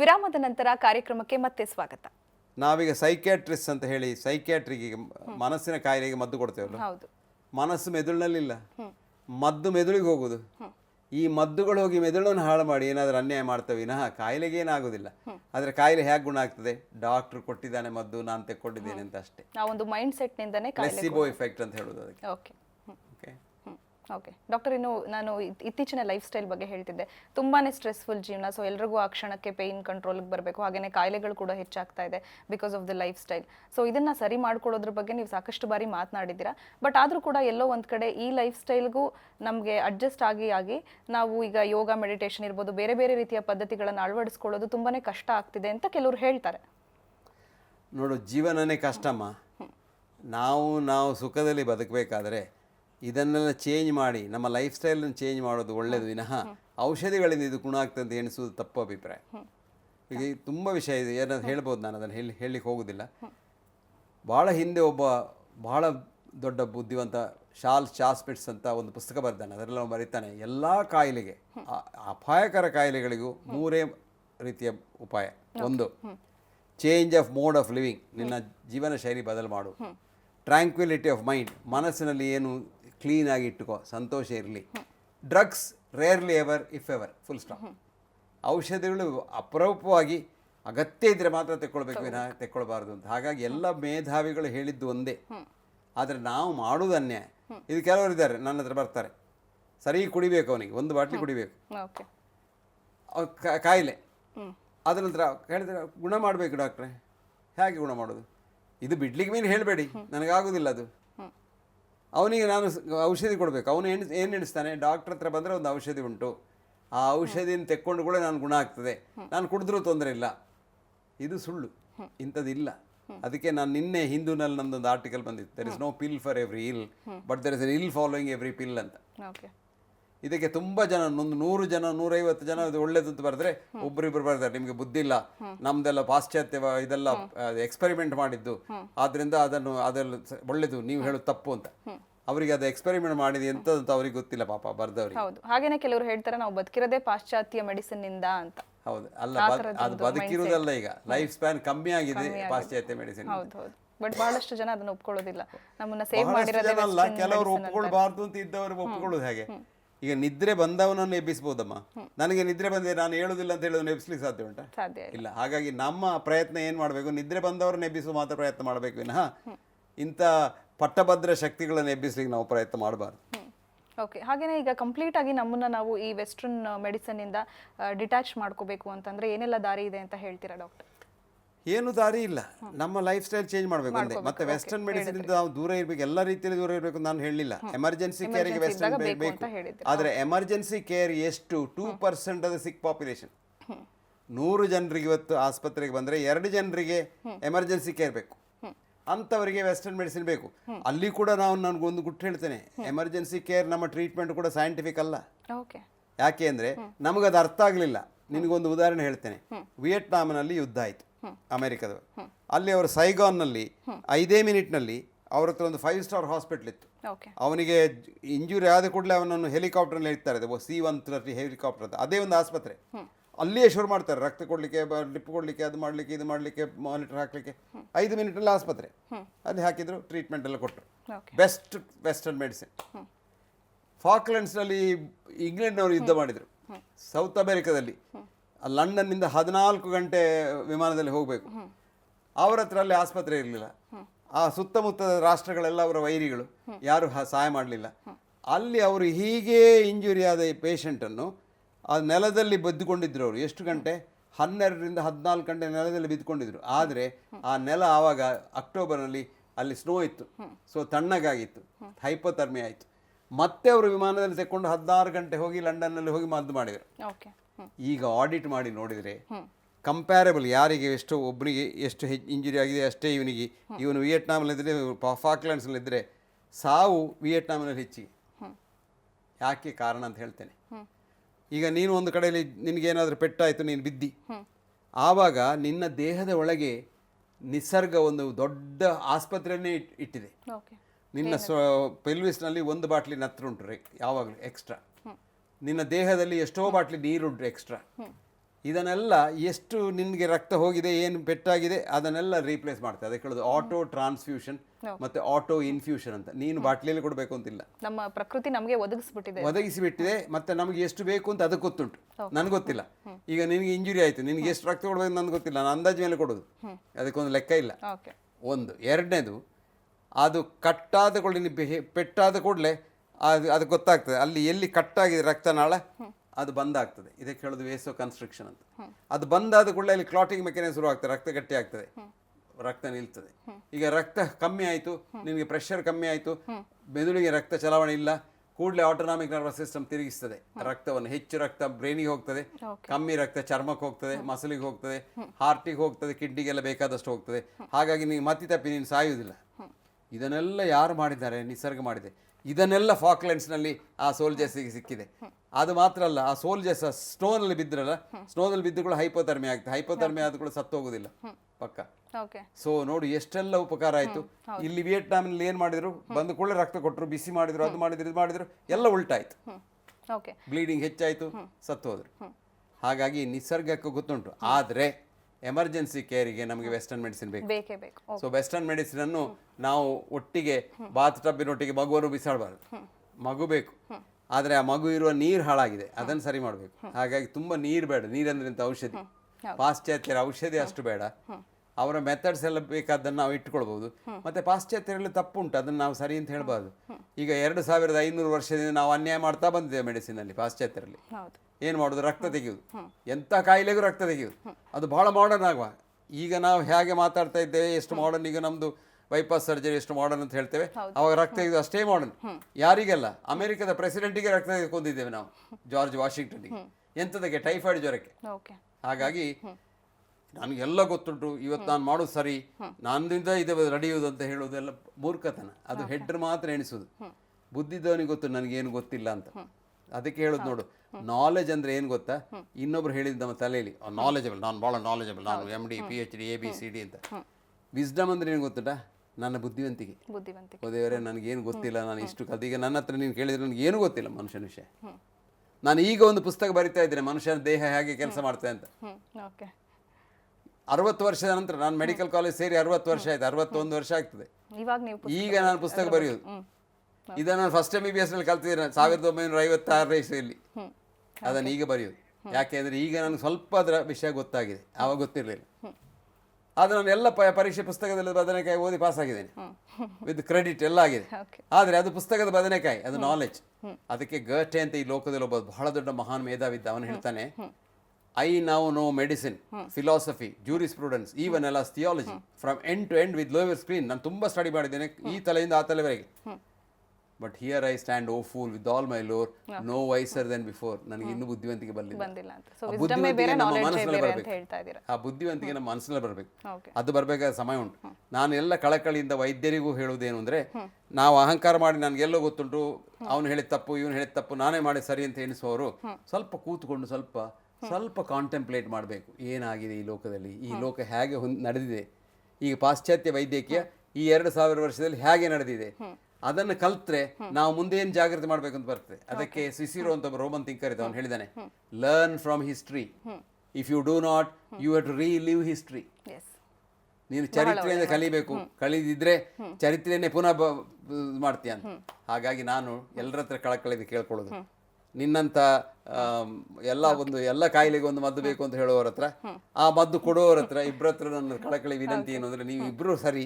ವಿರಾಮದ ನಂತರ ಕಾರ್ಯಕ್ರಮಕ್ಕೆ ಮತ್ತೆ ಸ್ವಾಗತ. ನಾವೀಗ ಸೈಕ್ಯಾಟ್ರಿಸ್ಟ್ ಅಂತ ಹೇಳಿ ಸೈಕ್ಯಾಟ್ರಿಗೆ ಮನಸ್ಸಿನ ಕಾಯಿಲೆಗೆ ಮದ್ದು ಕೊಡ್ತೇವಲ್ಲ ಹೌದು. ಮನಸ್ಸು ಮೆದುಳಿನಲ್ಲಿಲ್ಲ. ಮದ್ದು ಮೆದುಳಿಗೆ ಹೋಗುದು. ಈ ಮದ್ದುಗಳು ಹೋಗಿ ಮೆದುಳನ್ನು ಹಾಳು ಮಾಡಿ ಏನಾದರೂ ಅನ್ಯಾಯ ಮಾಡ್ತವೆ ವಿನಃ ಕಾಯಿಲೆಗೆ ಏನಾಗುದಿಲ್ಲ. ಆದರೆ ಕಾಯಿಲೆ ಹೇಗೆ ಗುಣ ಆಗ್ತದೆ? ಡಾಕ್ಟರ್ ಕೊಟ್ಟಿದ್ದಾನೆ ಮದ್ದು ನಾನು ತೆಕ್ಕೊಂಡಿದ್ದೇನೆ ಅಂತ ಅಷ್ಟೇ. ಒಂದು ಮೈಂಡ್ ಸೆಟ್ ನಿಂದನೇ ಕಾಯಿಲೆ ಪ್ಲೆಸಿಬೋ ಎಫೆಕ್ಟ್ ಅಂತ ಹೇಳೋದು ಅದಕ್ಕೆ. ಓಕೆ ಓಕೆ ಡಾಕ್ಟರ್ ಇನ್ನು ನಾನು ಇತ್ತೀಚಿನ ಲೈಫ್ ಸ್ಟೈಲ್ ಬಗ್ಗೆ ಹೇಳ್ತಿದ್ದೆ. ತುಂಬಾ ಸ್ಟ್ರೆಸ್ಫುಲ್ ಜೀವನ ಸೊ ಎಲ್ರಿಗೂ ಆ ಕ್ಷಣಕ್ಕೆ ಪೇಯ್ನ್ ಕಂಟ್ರೋಲ್ಗೆ ಬರಬೇಕು. ಹಾಗೇನೇ ಕಾಯಿಲೆಗಳು ಕೂಡ ಹೆಚ್ಚಾಗ್ತಾ ಇದೆ because of the life style so ಇದನ್ನ ಸರಿ ಮಾಡ್ಕೊಳ್ಳೋದ್ರ ಬಗ್ಗೆ ನೀವು ಸಾಕಷ್ಟು ಬಾರಿ ಮಾತನಾಡಿದ್ದೀರಾ. ಬಟ್ ಆದರೂ ಕೂಡ ಎಲ್ಲೋ ಒಂದು ಕಡೆ ಈ ಲೈಫ್ ಸ್ಟೈಲ್ಗೂ ನಮಗೆ ಅಡ್ಜಸ್ಟ್ ಆಗಿ ಆಗಿ ನಾವು ಈಗ ಯೋಗ ಮೆಡಿಟೇಷನ್ ಇರ್ಬೋದು ಬೇರೆ ಬೇರೆ ರೀತಿಯ ಪದ್ಧತಿಗಳನ್ನು ಅಳವಡಿಸ್ಕೊಳ್ಳೋದು ತುಂಬಾ ಕಷ್ಟ ಆಗ್ತಿದೆ ಅಂತ ಕೆಲವರು ಹೇಳ್ತಾರೆ. ನೋಡು ಜೀವನನೇ ಕಷ್ಟಮ್ಮ. ನಾವು ನಾವು ಸುಖದಲ್ಲಿ ಬದುಕಬೇಕಾದ್ರೆ ಇದನ್ನೆಲ್ಲ ಚೇಂಜ್ ಮಾಡಿ ನಮ್ಮ ಲೈಫ್ ಸ್ಟೈಲನ್ನು ಚೇಂಜ್ ಮಾಡೋದು ಒಳ್ಳೆಯದು ವಿನಃ ಔಷಧಿಗಳಿಂದ ಇದು ಗುಣ ಆಗ್ತದೆ ಅಂತ ತಪ್ಪು ಅಭಿಪ್ರಾಯ. ಈಗ ತುಂಬ ವಿಷಯ ಇದೆ. ಏನಾದ್ರು ಹೇಳ್ಬೋದು ನಾನು ಅದನ್ನು ಹೇಳಿ ಹೇಳಲಿಕ್ಕೆ ಹೋಗೋದಿಲ್ಲ. ಭಾಳ ಹಿಂದೆ ಒಬ್ಬ ಬಹಳ ದೊಡ್ಡ ಬುದ್ಧಿವಂತ ಶಾಲ್ ಚಾಸ್ಪಿಟ್ಸ್ ಅಂತ ಒಂದು ಪುಸ್ತಕ ಬರೆದಾನೆ. ಅದರಲ್ಲಿ ಅವನು ಬರೀತಾನೆ ಎಲ್ಲ ಕಾಯಿಲೆಗೆ ಅಪಾಯಕರ ಕಾಯಿಲೆಗಳಿಗೂ ಮೂರೇ ರೀತಿಯ ಉಪಾಯ. ಒಂದು change of mode of living ನಿನ್ನ ಜೀವನ ಶೈಲಿ ಬದಲು ಮಾಡು. ಟ್ರ್ಯಾಂಕ್ವಿಲಿಟಿ ಆಫ್ ಮೈಂಡ್ ಮನಸ್ಸಿನಲ್ಲಿ ಏನು ಕ್ಲೀನಾಗಿ ಇಟ್ಕೋ. ಸಂತೋಷ ಇರಲಿ. Drugs rarely ever if ever full stop ಔಷಧಿಗಳು ಅಪರೂಪವಾಗಿ ಅಗತ್ಯ ಇದ್ದರೆ ಮಾತ್ರ ತೆಕ್ಕೊಳ್ಬೇಕು ವಿನಃ ತೆಕ್ಕೊಳ್ಬಾರ್ದು ಅಂತ. ಹಾಗಾಗಿ ಎಲ್ಲ ಮೇಧಾವಿಗಳು ಹೇಳಿದ್ದು ಒಂದೇ. ಆದರೆ ನಾವು ಮಾಡುವುದನ್ನೇ ಅನ್ಯಾಯ. ಇದು ಕೆಲವರು ಇದ್ದಾರೆ ನನ್ನ ಹತ್ರ ಬರ್ತಾರೆ. ಸರಿ ಕುಡಿಬೇಕು ಅವನಿಗೆ. ಒಂದು ಬಾಟ್ಲಿ ಕುಡಿಬೇಕು. ಕಾಯಿಲೆ. ಅದ ನಂತರ ಹೇಳಿದ್ರೆ ಗುಣ ಮಾಡಬೇಕು ಡಾಕ್ಟ್ರೆ. ಹೇಗೆ ಗುಣ ಮಾಡೋದು? ಇದು ಬಿಡ್ಲಿಕ್ಕೆ ಮೇಲೆ ಹೇಳಬೇಡಿ. ನನಗಾಗೋದಿಲ್ಲ ಅದು. ಅವನಿಗೆ ನಾನು ಔಷಧಿ ಕೊಡಬೇಕು. ಅವನು ಎಣ್ ಏನು ಎಣಿಸ್ತಾನೆ? ಡಾಕ್ಟ್ರ್ ಹತ್ರ ಬಂದರೆ ಒಂದು ಔಷಧಿ ಉಂಟು. ಆ ಔಷಧಿನ ತೆಕ್ಕೊಂಡು ಕೂಡ ನಾನು ಗುಣ ಆಗ್ತದೆ. ನಾನು ಕುಡಿದ್ರೂ ತೊಂದರೆ ಇಲ್ಲ. ಇದು ಸುಳ್ಳು. ಇಂಥದ್ದಿಲ್ಲ ಅದಕ್ಕೆ ನಾನು ನಿನ್ನೆ ಹಿಂದೂನಲ್ಲಿ ನಮ್ದೊಂದು ಆರ್ಟಿಕಲ್ ಬಂದಿತ್ತು. There is no pill for every ill but there is an ill following every pill ಅಂತ. ಇದಕ್ಕೆ ತುಂಬ ಜನ ಒಂದು ನೂರು ಜನ ನೂರೈವತ್ತು ಜನ ಅದು ಒಳ್ಳೇದು ಅಂತ ಬರೆದ್ರೆ ಒಬ್ಬರಿಬ್ಬರು ಬರ್ತಾರೆ ನಿಮಗೆ ಬುದ್ಧಿ ಇಲ್ಲ. ನಮ್ದೆಲ್ಲ ಪಾಶ್ಚಾತ್ಯ ಇದೆಲ್ಲ ಎಕ್ಸ್ಪೆರಿಮೆಂಟ್ ಮಾಡಿದ್ದು. ಆದ್ರಿಂದ ಅದನ್ನು ಅದೆಲ್ಲ ಒಳ್ಳೇದು. ನೀವು ಹೇಳೋದು ತಪ್ಪು ಅಂತ. ಅವರಿಗೆ ಅದು ಎಕ್ಸ್ಪೆರಿಮೆಂಟ್ ಮಾಡಿದೆ ಅಂತ ಅವ್ರಿಗೆ ಗೊತ್ತಿಲ್ಲ ಪಾಪ ಬರ್ದವ್ರಿಗೆ. ಹೌದು. ಹಾಗೇನೆ ಕೆಲವರು ಹೇಳ್ತಾರೆ ನಾವು ಬದುಕಿರೋದೇ ಪಾಶ್ಚಾತ್ಯ ಮೆಡಿಸಿನ್ನಿಂದ ಅಂತ. ಹೌದು. ಅಲ್ಲ ಅದು ಬದುಕಿರುವುದಲ್ಲ ಈಗ. ಲೈಫ್ ಸ್ಪ್ಯಾನ್ ಕಮ್ಮಿ ಆಗಿದೆ ಪಾಶ್ಚಾತ್ಯ ಮೆಡಿಸಿನ್. ಹೌದು ಹೌದು. ಬಟ್ ಬಹಳಷ್ಟು ಜನ ಅದನ್ನ ಒಪ್ಕೊಳ್ಳೋದಿಲ್ಲ. ನಮ್ಮನ್ನ ಸೇವ್ ಮಾಡಿರೋದೇ ಅಲ್ಲ ಕೆಲವರು. ಒಪ್ಕೊಳ್ಬಾರ್ದು ಅಂತ ಇದ್ದವರು ಒಪ್ಕೊಳ್ಳೋದು ಹಾಗೆ? ಈಗ ನಿದ್ರೆ ಬಂದವನನ್ನು ಎಬ್ಬಿಸಬಹುದಮ್ಮ ನನಗೆ ನಿದ್ರೆ ಬಂದಿದೆ ನಾನು ಹೇಳುದಿಲ್ಲ ಅಂತ ಹೇಳೋದನ್ನ ಎಬ್ಬಿಸ್ಲಿಕ್ಕೆ ಸಾಧ್ಯ ಉಂಟಾ? ಇಲ್ಲ. ಹಾಗಾಗಿ ನಮ್ಮ ಪ್ರಯತ್ನ ಏನು ಮಾಡಬೇಕು? ನಿದ್ರೆ ಬಂದವರನ್ನ ಎಬ್ಬಿಸುವ ಮಾತ್ರ ಪ್ರಯತ್ನ ಮಾಡಬೇಕು ವಿನಃ ಇಂಥ ಪಟ್ಟಭದ್ರ ಶಕ್ತಿಗಳನ್ನು ಎಬ್ಬಿಸ್ಲಿಕ್ಕೆ ನಾವು ಪ್ರಯತ್ನ ಮಾಡಬಾರ್ದು. ಓಕೆ ಹಾಗೇನೆ ಈಗ ಕಂಪ್ಲೀಟ್ ಆಗಿ ನಮ್ಮನ್ನ ನಾವು ಈ ವೆಸ್ಟರ್ನ್ ಮೆಡಿಸನ್ ಇಂದ ಡಿಟ್ಯಾಚ್ ಮಾಡ್ಕೋಬೇಕು ಅಂತಂದ್ರೆ ಏನೆಲ್ಲ ದಾರಿ ಇದೆ ಅಂತ ಹೇಳ್ತೀರಾ ಡಾಕ್ಟರ್ ಏನು ದಾರಿ ಇಲ್ಲ. ನಮ್ಮ ಲೈಫ್ ಸ್ಟೈಲ್ ಚೇಂಜ್ ಮಾಡಬೇಕು ಅಂದ್ರೆ ಮತ್ತೆ ವೆಸ್ಟರ್ನ್ ಮೆಡಿಸಿನ್ ಇಂದ ನಾವು ದೂರ ಇರಬೇಕು. ಎಲ್ಲ ರೀತಿಯಲ್ಲಿ ದೂರ ಇರಬೇಕು ನಾನು ಹೇಳಲಿಲ್ಲ. ಎಮರ್ಜೆನ್ಸಿ ಕೇರ್ಗೆ ವೆಸ್ಟರ್ನ್ ಬೇಕು. ಆದರೆ ಎಮರ್ಜೆನ್ಸಿ ಕೇರ್ ಎಷ್ಟು? ಟೂ ಪರ್ಸೆಂಟ್ ಆದ ಸಿಕ್ ಪಾಪ್ಯುಲೇಷನ್ ನೂರು ಜನರಿಗೆ ಇವತ್ತು ಆಸ್ಪತ್ರೆಗೆ ಬಂದ್ರೆ ಎರಡು ಜನರಿಗೆ ಎಮರ್ಜೆನ್ಸಿ ಕೇರ್ ಬೇಕು. ಅಂಥವರಿಗೆ ವೆಸ್ಟರ್ನ್ ಮೆಡಿಸಿನ್ ಬೇಕು. ಅಲ್ಲಿ ಕೂಡ ನಾವು ನನಗೊಂದು ಗುಟ್ಟು ಹೇಳ್ತೇನೆ. ಎಮರ್ಜೆನ್ಸಿ ಕೇರ್ ನಮ್ಮ ಟ್ರೀಟ್ಮೆಂಟ್ ಕೂಡ ಸೈಂಟಿಫಿಕ್ ಅಲ್ಲ. ಯಾಕೆ ಅಂದರೆ ನಮಗದು ಅರ್ಥ ಆಗಲಿಲ್ಲ. ನಿನಗೊಂದು ಉದಾಹರಣೆ ಹೇಳ್ತೇನೆ. ವಿಯೆಟ್ನಾಂನಲ್ಲಿ ಯುದ್ಧ ಆಯಿತು ಅಮೆರಿಕದವರು. ಅಲ್ಲಿ ಅವರು ಸೈಗಾನ್ನಲ್ಲಿ ಐದೇ ಮಿನಿಟ್ನಲ್ಲಿ ಅವ್ರ ಹತ್ರ ಒಂದು ಫೈವ್ ಸ್ಟಾರ್ ಹಾಸ್ಪಿಟಲ್ ಇತ್ತು. ಅವನಿಗೆ ಇಂಜುರಿ ಆದ ಕೂಡಲೇ ಅವನನ್ನು ಹೆಲಿಕಾಪ್ಟರ್ನಲ್ಲಿ ಇರ್ತಾರೆ ಸಿ ಒನ್ ತರ್ಟಿ ಹೆಲಿಕಾಪ್ಟರ್ ಅದೇ ಒಂದು ಆಸ್ಪತ್ರೆ. ಅಲ್ಲಿಯೇ ಶುರು ಮಾಡ್ತಾರೆ. ರಕ್ತ ಕೊಡಲಿಕ್ಕೆ ಡ್ರಿಪ್ ಕೊಡಲಿಕ್ಕೆ ಅದು ಮಾಡಲಿಕ್ಕೆ ಇದು ಮಾಡಲಿಕ್ಕೆ ಮಾನಿಟರ್ ಹಾಕಲಿಕ್ಕೆ. ಐದು ಮಿನಿಟಲ್ಲಿ ಆಸ್ಪತ್ರೆ. ಅಲ್ಲಿ ಹಾಕಿದ್ರು ಟ್ರೀಟ್ಮೆಂಟ್ ಎಲ್ಲ ಕೊಟ್ಟರು. ಬೆಸ್ಟ್ ವೆಸ್ಟರ್ನ್ ಮೆಡಿಸಿನ್ ಫಾಕ್ಲೆಂಡ್ಸ್ನಲ್ಲಿ ಇಂಗ್ಲೆಂಡ್ನವರು ಯುದ್ಧ ಮಾಡಿದರು. ಸೌತ್ ಅಮೆರಿಕದಲ್ಲಿ ಲಂಡನ್ನಿಂದ ಹದಿನಾಲ್ಕು ಗಂಟೆ ವಿಮಾನದಲ್ಲಿ ಹೋಗಬೇಕು. ಅವರ ಹತ್ರ ಅಲ್ಲಿ ಆಸ್ಪತ್ರೆ ಇರಲಿಲ್ಲ. ಆ ಸುತ್ತಮುತ್ತದ ರಾಷ್ಟ್ರಗಳೆಲ್ಲ ಅವರ ವೈರಿಗಳು. ಯಾರು ಸಹಾಯ ಮಾಡಲಿಲ್ಲ. ಅಲ್ಲಿ ಅವರು ಹೀಗೆ ಇಂಜುರಿ ಆದ ಈ ಪೇಷಂಟನ್ನು ಆ ನೆಲದಲ್ಲಿ ಬಿದ್ದುಕೊಂಡಿದ್ರು ಅವರು ಎಷ್ಟು ಗಂಟೆ? ಹನ್ನೆರಡರಿಂದ ಹದಿನಾಲ್ಕು ಗಂಟೆ ನೆಲದಲ್ಲಿ ಬಿದ್ದುಕೊಂಡಿದ್ರು. ಆದರೆ ಆ ನೆಲ ಆವಾಗ ಅಕ್ಟೋಬರ್ನಲ್ಲಿ ಅಲ್ಲಿ ಸ್ನೋ ಇತ್ತು. ಸೊ ತಣ್ಣಗಾಗಿತ್ತು. ಹೈಪೋಥರ್ಮಿ ಆಯಿತು. ಮತ್ತೆ ಅವರು ವಿಮಾನದಲ್ಲಿ ತೆಕ್ಕೊಂಡು ಹದಿನಾರು ಗಂಟೆ ಹೋಗಿ ಲಂಡನ್ನಲ್ಲಿ ಹೋಗಿ ಮದ್ದು ಮಾಡಿದರು. ಓಕೆ. ಈಗ ಆಡಿಟ್ ಮಾಡಿ ನೋಡಿದರೆ ಕಂಪ್ಯಾರಬಲ್ ಯಾರಿಗೆ ಎಷ್ಟು ಒಬ್ಬನಿಗೆ ಎಷ್ಟು ಹೆಚ್ಚು ಇಂಜುರಿ ಆಗಿದೆ ಅಷ್ಟೇ ಇವನಿಗೆ. ಇವನು ವಿಯೆಟ್ನಾಮಲ್ಲಿದ್ದರೆ ಫಾಕ್ಲ್ಯಾಂಡ್ಸ್ನಲ್ಲಿದ್ದರೆ ಸಾವು ವಿಯೆಟ್ನಾಮ್ನಲ್ಲಿ ಹೆಚ್ಚಿಗೆ. ಯಾಕೆ ಕಾರಣ ಅಂತ ಹೇಳ್ತೇನೆ. ಈಗ ನೀನು ಒಂದು ಕಡೆಯಲ್ಲಿ ನಿನಗೇನಾದರೂ ಪೆಟ್ಟಾಯಿತು ನೀನು ಬಿದ್ದಿ. ಆವಾಗ ನಿನ್ನ ದೇಹದ ಒಳಗೆ ನಿಸರ್ಗ ಒಂದು ದೊಡ್ಡ ಆಸ್ಪತ್ರೆಯನ್ನೇ ಇಟ್- ಇಟ್ಟಿದೆ. ನಿನ್ನ ಸ್ವ ಪೆಲ್ವಿಸ್ನಲ್ಲಿ ಒಂದು ಬಾಟ್ಲಿ ನತ್ರ ಉಂಟು ರೀ ಯಾವಾಗಲೂ ಎಕ್ಸ್ಟ್ರಾ ನಿನ್ನ ದೇಹದಲ್ಲಿ ಎಷ್ಟೋ ಬಾಟ್ಲಿ ನೀರುಂಟು ಎಕ್ಸ್ಟ್ರಾ ಇದನ್ನೆಲ್ಲ ಎಷ್ಟು ನಿನಗೆ ರಕ್ತ ಹೋಗಿದೆ ಏನು ಪೆಟ್ಟಾಗಿದೆ ಅದನ್ನೆಲ್ಲ ರೀಪ್ಲೇಸ್ ಮಾಡ್ತದೆ ಅದಕ್ಕೆ ಹೇಳೋದು ಆಟೋ ಟ್ರಾನ್ಸ್ಫ್ಯೂಷನ್ ಮತ್ತೆ ಆಟೋ ಇನ್ಫ್ಯೂಷನ್ ಅಂತ. ನೀನು ಬಾಟ್ಲಿಯಲ್ಲಿ ಕೊಡಬೇಕು ಅಂತಿಲ್ಲ. ನಮ್ಮ ಪ್ರಕೃತಿ ನಮಗೆ ಒದಗಿಸ್ಬಿಟ್ಟಿದೆ. ಒದಗಿಸಿ ಬಿಟ್ಟಿದೆ ಮತ್ತೆ ನಮಗೆ ಎಷ್ಟು ಬೇಕು ಅಂತ ಅದಕ್ಕೆ ಗೊತ್ತುಂಟು. ನನಗೆ ಗೊತ್ತಿಲ್ಲ. ಈಗ ನಿನಗೆ ಇಂಜುರಿ ಆಯಿತು ನಿನಗೆ ಎಷ್ಟು ರಕ್ತ ಕೊಡಬೇಕು ನನಗೆ ಗೊತ್ತಿಲ್ಲ. ನಾನು ಅಂದಾಜು ಮೇಲೆ ಕೊಡೋದು. ಅದಕ್ಕೊಂದು ಲೆಕ್ಕ ಇಲ್ಲ. ಒಂದು. ಎರಡನೇದು ಅದು ಕಟ್ಟಾದ ಕೂಡಲೇ ಪೆಟ್ಟಾದ ಕೂಡಲೇ ಅದು ಅದು ಗೊತ್ತಾಗ್ತದೆ. ಅಲ್ಲಿ ಎಲ್ಲಿ ಕಟ್ಟಾಗಿದೆ ರಕ್ತನಾಳ? ಅದು ಬಂದಾಗ್ತದೆ. ಇದಕ್ಕೆ ಹೇಳೋದು ವೇಸೋ ಕನ್ಸ್ಟ್ರಕ್ಷನ್ ಅಂತ. ಅದು ಬಂದಾದ ಕೂಡಲೇ ಇಲ್ಲಿ ಕ್ಲಾಟಿಂಗ್ ಮೆಕ್ಯಾನಿಸಮ್ ಶುರು ಆಗ್ತದೆ ರಕ್ತ ಗಟ್ಟಿ ಆಗ್ತದೆ. ರಕ್ತ ನಿಲ್ತದೆ. ಈಗ ರಕ್ತ ಕಮ್ಮಿ ಆಯಿತು ನಿಮಗೆ ಪ್ರೆಷರ್ ಕಮ್ಮಿ ಆಯಿತು ಮೆದುಳಿಗೆ ರಕ್ತ ಚಲಾವಣೆ ಇಲ್ಲ ಕೂಡಲೇ ಆಟೋನಾಮಿಕ್ ನರ್ವಸ್ ಸಿಸ್ಟಮ್ ತಿರುಗಿಸ್ತದೆ. ರಕ್ತವನ್ನು ಹೆಚ್ಚು ರಕ್ತ ಬ್ರೈನಿಗೆ ಹೋಗ್ತದೆ. ಕಮ್ಮಿ ರಕ್ತ ಚರ್ಮಕ್ಕೆ ಹೋಗ್ತದೆ ಮಸಲಿಗೆ ಹೋಗ್ತದೆ ಹಾರ್ಟಿಗೆ ಹೋಗ್ತದೆ ಕಿಡ್ನಿಗೆಲ್ಲ ಬೇಕಾದಷ್ಟು ಹೋಗ್ತದೆ. ಹಾಗಾಗಿ ನೀವು ಮತ್ತಿ ತಪ್ಪಿ ನೀನು ಸಾಯುವುದಿಲ್ಲ. ಇದನ್ನೆಲ್ಲ ಯಾರು ಮಾಡಿದ್ದಾರೆ? ನಿಸರ್ಗ ಮಾಡಿದೆ. ಇದನ್ನೆಲ್ಲ ಫಾಕ್ಲೆಂಡ್ಸ್ನಲ್ಲಿ ಆ ಸೋಲ್ಜರ್ಸಿಗೆ ಸಿಕ್ಕಿದೆ. ಅದು ಮಾತ್ರ ಅಲ್ಲ ಆ ಸೋಲ್ಜರ್ಸ್ ಸ್ನೋನಲ್ಲಿ ಸ್ಟೋನ್ ಸ್ನೋನಲ್ಲಿ ಬಿದ್ದು ಕೂಡ ಹೈಪೋಥರ್ಮಿ ಆಗ್ತದೆ. ಹೈಪೋಥರ್ಮಿ ಆದ ಕೂಡ ಸತ್ತು ಹೋಗುದಿಲ್ಲ ಪಕ್ಕ ಸೊ ನೋಡಿ ಎಷ್ಟೆಲ್ಲ ಉಪಕಾರ ಆಯಿತು. ಇಲ್ಲಿ ವಿಯೆಟ್ನಾಮ್ನಲ್ಲಿ ಏನು ಮಾಡಿದ್ರು? ಬಂದು ಕೂಡಲೇ ರಕ್ತ ಕೊಟ್ಟರು ಬಿಸಿ ಮಾಡಿದ್ರು ಅದು ಮಾಡಿದ್ರು ಇದು ಮಾಡಿದ್ರು ಎಲ್ಲ ಉಲ್ಟಾಯ್ತು. ಬ್ಲೀಡಿಂಗ್ ಹೆಚ್ಚಾಯಿತು ಸತ್ತು ಹೋದ್ರು ಹಾಗಾಗಿ ನಿಸರ್ಗಕ್ಕೆ ಗೊತ್ತುಂಟು. ಆದರೆ ಎಮರ್ಜೆನ್ಸಿ ಕೇರಿಗೆ ನಮಗೆ ವೆಸ್ಟರ್ನ್ ಮೆಡಿಸಿನ್ ಬೇಕು. ಬೇಕೇ ಬೇಕು. ಸೊ ವೆಸ್ಟರ್ನ್ ಮೆಡಿಸಿನ್ ಅನ್ನು ನಾವು ಒಟ್ಟಿಗೆ ಬಾತ್ ಟಬ್ಬಿನೊಟ್ಟಿಗೆ ಮಗುವನ್ನು ಬಿಸಾಡಬಾರ್ದು. ಮಗು ಬೇಕು. ಆದರೆ ಆ ಮಗು ಇರುವ ನೀರು ಹಾಳಾಗಿದೆ. ಅದನ್ನು ಸರಿ ಮಾಡಬೇಕು. ಹಾಗಾಗಿ ತುಂಬ ನೀರು ಬೇಡ. ನೀರಂದ್ರೆ ಇಂಥ ಔಷಧಿ? ಪಾಶ್ಚಾತ್ಯರ ಔಷಧಿ ಅಷ್ಟು ಬೇಡ. ಅವರ ಮೆಥಡ್ಸ್ ಎಲ್ಲ ಬೇಕಾದ್ದನ್ನು ನಾವು ಇಟ್ಕೊಳ್ಬಹುದು ಮತ್ತೆ ಪಾಶ್ಚಾತ್ಯರಲ್ಲಿ ತಪ್ಪುಂಟು. ಅದನ್ನು ನಾವು ಸರಿ ಅಂತ ಹೇಳ್ಬಾರ್ದು. ಈಗ ಎರಡು ಸಾವಿರದ ಐನೂರು ವರ್ಷದಿಂದ ನಾವು ಅನ್ಯಾಯ ಮಾಡ್ತಾ ಬಂದಿದ್ದೇವೆ ಮೆಡಿಸಿನಲ್ಲಿ ಪಾಶ್ಚಾತ್ಯರಲ್ಲಿ. ಏನು ಮಾಡೋದು? ರಕ್ತ ತೆಗೆಯುವುದು ಎಂಥ ಕಾಯಿಲೆಗೂ ರಕ್ತ ತೆಗೆಯುವುದು ಅದು ಬಹಳ ಮಾಡರ್ನ್ ಆಗುವ. ಈಗ ನಾವು ಹೇಗೆ ಮಾತಾಡ್ತಾ ಇದ್ದೇವೆ ಎಷ್ಟು ಮಾಡರ್ನ್ ಈಗ ನಮ್ಮದು ಬೈಪಾಸ್ ಸರ್ಜರಿ ಎಷ್ಟು ಮಾಡರ್ನ್ ಅಂತ ಹೇಳ್ತೇವೆ. ಅವಾಗ ರಕ್ತ ತೆಗೆದು ಅಷ್ಟೇ ಮಾಡರ್ನ್ ಯಾರಿಗೆಲ್ಲ? ಅಮೆರಿಕದ ಪ್ರೆಸಿಡೆಂಟಿಗೆ ರಕ್ತ ತೆಗೆದುಕೊಂಡಿದ್ದೇವೆ ನಾವು ಜಾರ್ಜ್ ವಾಷಿಂಗ್ಟನ್ಗೆ. ಎಂಥದಕ್ಕೆ? ಟೈಫಾಯ್ಡ್ ಜ್ವರಕ್ಕೆ. ಹಾಗಾಗಿ ನನಗೆಲ್ಲ ಗೊತ್ತುಂಟು ಇವತ್ತು ನಾನು ಮಾಡೋದು ಸರಿ ನನ್ನಿಂದ ಇದು ನಡೆಯುವುದು ಅಂತ ಹೇಳೋದೆಲ್ಲ ಮೂರ್ಖತನ. ಅದು ಹೆಡ್ರ್ ಮಾತ್ರ ಎಣಿಸೋದು ಬುದ್ಧಿದ್ದವನಿಗೆ ಗೊತ್ತು ನನಗೇನು ಗೊತ್ತಿಲ್ಲ ಅಂತ. ಅದಕ್ಕೆ ಹೇಳೋದು ನೋಡು ನಾಲೆಜ್ ಅಂದ್ರೆ ಏನು ಗೊತ್ತಾ? ಇನ್ನೊಬ್ರು ಹೇಳಿದ ನಮ್ಮ ತಲೆಯಲ್ಲಿ ನಾಲೆಜಬಲ್ ನಾನು ಭಾಳ ನಾಲೆಜಬಲ್ ನಾನು M D P H D A B C D ಅಂತ. ವಿಸ್ಡಮ್ ಅಂದ್ರೆ ಏನು ಗೊತ್ತುಂಟಾ? ನನ್ನ ಬುದ್ಧಿವಂತಿಕೆ. ದೇವರೇ ನನಗೇನು ಗೊತ್ತಿಲ್ಲ ನಾನು ಇಷ್ಟು ಕಲ್ತು ಈಗ ನನ್ನ ಹತ್ರ ನೀನು ಕೇಳಿದ್ರೆ ನನಗೆ ಏನೂ ಗೊತ್ತಿಲ್ಲ ಮನುಷ್ಯನ ವಿಷಯ. ನಾನು ಈಗ ಒಂದು ಪುಸ್ತಕ ಬರಿತಾ ಇದ್ದೇನೆ ಮನುಷ್ಯನ ದೇಹ ಹೇಗೆ ಕೆಲಸ ಮಾಡ್ತೇನೆ ಅಂತ. ಅರವತ್ತು ವರ್ಷದ ನಂತರ ನಾನು ಮೆಡಿಕಲ್ ಕಾಲೇಜ್ ಸೇರಿ ಅರವತ್ತು ವರ್ಷ ಆಯ್ತು ಅರವತ್ತೊಂದು ವರ್ಷ ಆಗ್ತದೆ. ಇವಾಗ ನೀವು ಪುಸ್ತಕ ಈಗ ನಾನು ಪುಸ್ತಕ ಬರೆಯೋದು. ಇದನ್ನ ನಾನು ಫಸ್ಟ್ ಎಂ ಬಿ ಬಿ ಎಸ್ನಲ್ಲಿ ಕಲ್ತಿದ್ದೇನೆ ಸಾವಿರದ ಒಂಬೈನೂರ ಐವತ್ತಾರು ಇಸ್ವಿಯಲ್ಲಿ ಅದನ್ನು ಈಗ ಬರೆಯೋದು. ಯಾಕೆಂದ್ರೆ ಈಗ ನನಗೆ ಸ್ವಲ್ಪ ಅದರ ವಿಷಯ ಗೊತ್ತಾಗಿದೆ ಆವಾಗ ಗೊತ್ತಿರಲಿಲ್ಲ. ಆದರೆ ನಾನು ಎಲ್ಲ ಪರೀಕ್ಷೆ ಪುಸ್ತಕದಲ್ಲಿ ಬದನೆಕಾಯಿ ಓದಿ ಪಾಸ್ ಆಗಿದ್ದೇನೆ. ವಿತ್ ಕ್ರೆಡಿಟ್ ಎಲ್ಲ ಆಗಿದೆ. ಆದರೆ ಅದು ಪುಸ್ತಕದ ಬದನೆಕಾಯಿ ಅದು ನಾಲೆಜ್ ಅದಕ್ಕೆ ಗರ್ಟೆ ಅಂತ ಈ ಲೋಕದಲ್ಲಿ ಒಬ್ಬ ಬಹಳ ದೊಡ್ಡ ಮಹಾನ್ ಮೇಧಾವಿದ್ದ ಅವನು ಹೇಳ್ತಾನೆ ಐ ನಾವು know medicine philosophy jurisprudence even ಎಲ್ಲ theology from end to end with lower screen ನಾನು ತುಂಬ ಸ್ಟಡಿ ಮಾಡಿದ್ದೇನೆ ಈ ತಲೆಯಿಂದ ಆ ತಲೆವರೆಗೆ. But here I stand O fool with all my lore no wiser than before ನನಗೆ ಇನ್ನೂ ಬುದ್ಧಿವಂತಿಕೆ ಬರಲಿಲ್ಲ ಬಂದಿಲ್ಲ ಬುದ್ಧಿವಂತಿಕೆ ನಮ್ಮ ಮನಸ್ಸಿನಲ್ಲಿ ಬರ್ಬೇಕು. ಆ ಬುದ್ಧಿವಂತಿಕೆ ನಮ್ಮ ಮನಸ್ಸಿನಲ್ಲಿ ಬರಬೇಕು. ಅದು ಬರಬೇಕಾದ ಸಮಯ ಉಂಟು. ನಾನು ಎಲ್ಲ ಕಳಕಳಿಯಿಂದ ವೈದ್ಯರಿಗೂ ಹೇಳುವುದೇನು ಅಂದರೆ ನಾವು ಅಹಂಕಾರ ಮಾಡಿ ನನಗೆಲ್ಲೋ ಗೊತ್ತುಂಟು ಅವನು ಹೇಳಿದ ತಪ್ಪು ಇವನು ಹೇಳಿದ ತಪ್ಪು ನಾನೇ ಮಾಡಿ ಸರಿ ಅಂತ ಎಣಿಸುವವರು ಸ್ವಲ್ಪ ಕೂತ್ಕೊಂಡು ಸ್ವಲ್ಪ ಸ್ವಲ್ಪ ಕಾಂಟೆಂಪ್ಲೇಟ್ ಮಾಡಬೇಕು. ಏನಾಗಿದೆ ಈ ಲೋಕದಲ್ಲಿ? ಈ ಲೋಕ ಹೇಗೆ ನಡೆದಿದೆ? ಈಗ ಪಾಶ್ಚಾತ್ಯ ವೈದ್ಯಕೀಯ ಈ ಎರಡು ಸಾವಿರ ವರ್ಷದಲ್ಲಿ ಹೇಗೆ ನಡೆದಿದೆ? ಅದನ್ನು ಕಲ್ತ್ರೆ ನಾವು ಮುಂದೆ ಏನು ಜಾಗ್ರತೆ ಮಾಡಬೇಕು ಅಂತ ಬರ್ತದೆ. ಅದಕ್ಕೆ ಸಿಸಿರೋ ಅಂತ ಒಬ್ಬ ರೋಮನ್ ಥಿಂಕರ್ ಇದೆ ಅವನು ಹೇಳಿದಾನೆ learn from history if you do not you have to relive history ನೀನು ಚರಿತ್ರೆಯಿಂದ ಕಲಿಬೇಕು. ಕಲಿದಿದ್ರೆ ಚರಿತ್ರೆಯನ್ನೇ ಪುನಃ ಮಾಡ್ತೀಯ ಅಂತ. ಹಾಗಾಗಿ ನಾನು ಎಲ್ಲರ ಹತ್ರ ಕಳಕಳಿದ ಕೇಳ್ಕೊಳ್ಳೋದು. ನಿನ್ನಂತ ಆಮ್, ಎಲ್ಲ ಒಂದು ಎಲ್ಲ ಕಾಯಿಲೆಗೆ ಒಂದು ಮದ್ದು ಬೇಕು ಅಂತ ಹೇಳುವವ್ರ ಹತ್ರ ಆ ಮದ್ದು ಕೊಡುವವ್ರ ಹತ್ರ ಇಬ್ಬರ ಹತ್ರ ನನ್ನ ಕಳಕಳಿ ವಿನಂತಿ ಏನು ಅಂದ್ರೆ ನೀವು ಇಬ್ರು ಸರಿ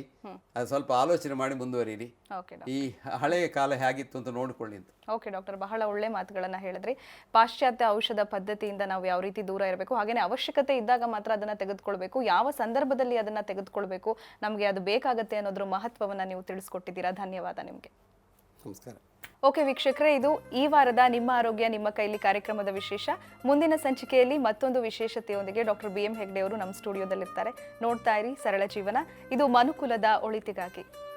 ಅದು ಸ್ವಲ್ಪ ಆಲೋಚನೆ ಮಾಡಿ ಮುಂದುವರಿಯಿರಿ. ಓಕೆ ಈ ಹಳೆಯ ಕಾಲ ಹೇಗಿತ್ತು ಅಂತ ನೋಡ್ಕೊಳ್ಳಿ ಅಂತ. ಓಕೆ ಡಾಕ್ಟರ್ ಬಹಳ ಒಳ್ಳೆ ಮಾತುಗಳನ್ನ ಹೇಳಿದ್ರಿ. ಪಾಶ್ಚಾತ್ಯ ಔಷಧ ಪದ್ಧತಿಯಿಂದ ನಾವು ಯಾವ ರೀತಿ ದೂರ ಇರಬೇಕು ಹಾಗೇನೆ ಅವಶ್ಯಕತೆ ಇದ್ದಾಗ ಮಾತ್ರ ಅದನ್ನ ತೆಗೆದುಕೊಳ್ಬೇಕು ಯಾವ ಸಂದರ್ಭದಲ್ಲಿ ಅದನ್ನ ತೆಗೆದುಕೊಳ್ಬೇಕು ನಮಗೆ ಅದು ಬೇಕಾಗತ್ತೆ ಅನ್ನೋದ್ರ ಮಹತ್ವವನ್ನ ನೀವು ತಿಳಿಸ್ಕೊಟ್ಟಿದ್ದೀರಾ? ಧನ್ಯವಾದ ನಿಮಗೆ. ನಮಸ್ಕಾರ. ಓಕೆ ವೀಕ್ಷಕರೇ, ಇದು ಈ ವಾರದ ನಿಮ್ಮ ಆರೋಗ್ಯ, ನಿಮ್ಮ ಕೈಲಿ ಕಾರ್ಯಕ್ರಮದ ವಿಶೇಷ. ಮುಂದಿನ ಸಂಚಿಕೆಯಲ್ಲಿ ಮತ್ತೊಂದು ವಿಶೇಷತೆಯೊಂದಿಗೆ ಡಾಕ್ಟರ್ ಬಿ ಎಂ ಹೆಗ್ಡೆ ಅವರು ನಮ್ಮ ಸ್ಟುಡಿಯೋದಲ್ಲಿರ್ತಾರೆ. ನೋಡ್ತಾ ಇರಿ ಸರಳ ಜೀವನ. ಇದು ಮನುಕುಲದ ಒಳಿತಿಗಾಗಿ.